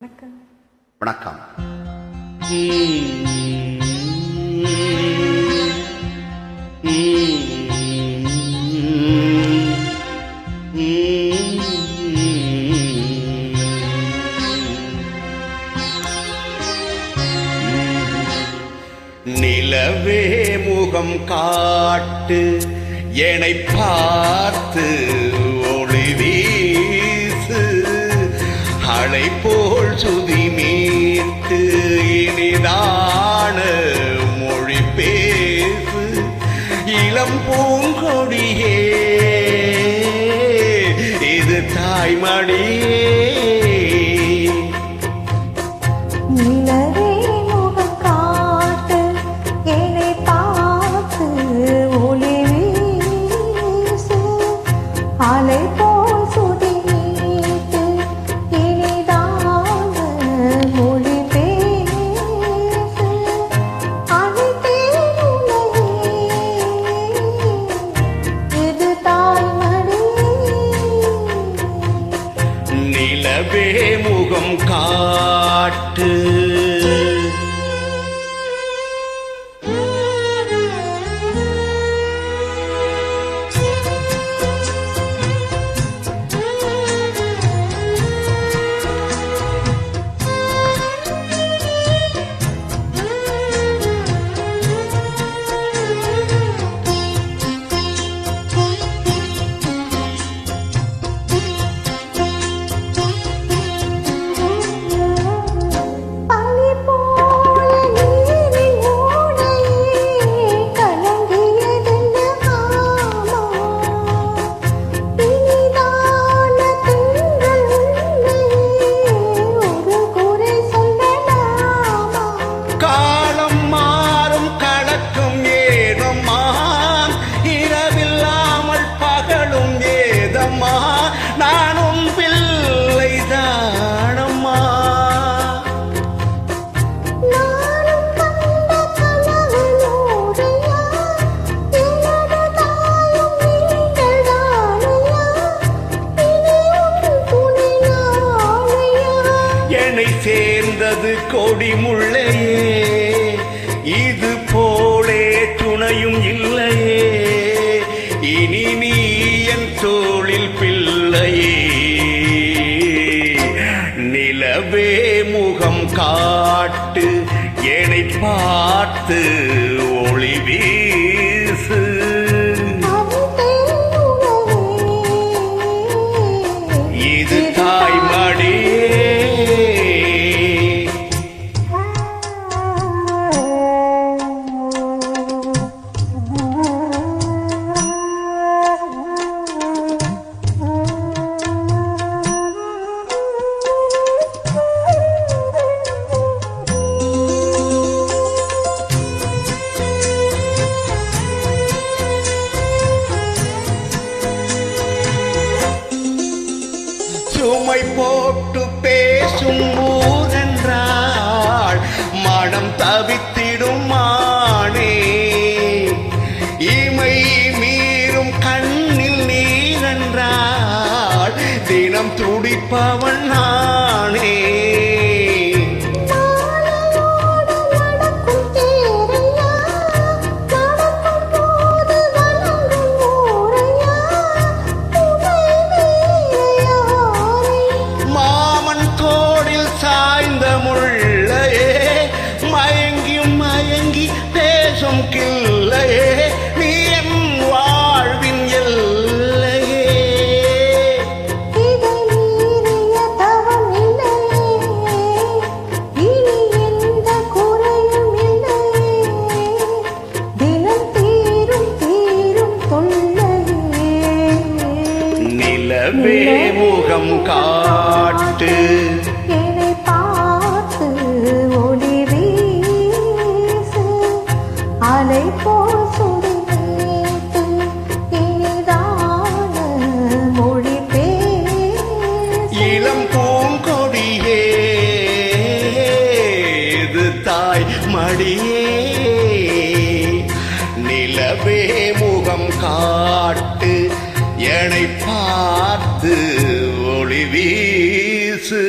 வணக்கம். வணக்கம். நிலவே முகம் காட்டு என்னை பார்த்து அலை போல் சுதி மீட்டு இனிதான மொழி பேசு. இளம் பூங்கொடியே இது தாய்மடியே காட்டு சேர்ந்தது கொடி முள்ளையே இது போலே துணையும் இல்லையே. இனி நீ என் தோளில் பிள்ளையே. நிலவே முகம் காட்டு என்னை பார்த்து சுமை போட்டு பேசும் ஊரென்றாள் மனம் தவித்திடும் மானே இமை மீறும் கண்ணில் நீரென்றாள் தினம் துடிப்பவன் நானே. தாய் மடியே நிலவே முகம் காட்டு எனை பார்த்து ஒளி வீசு.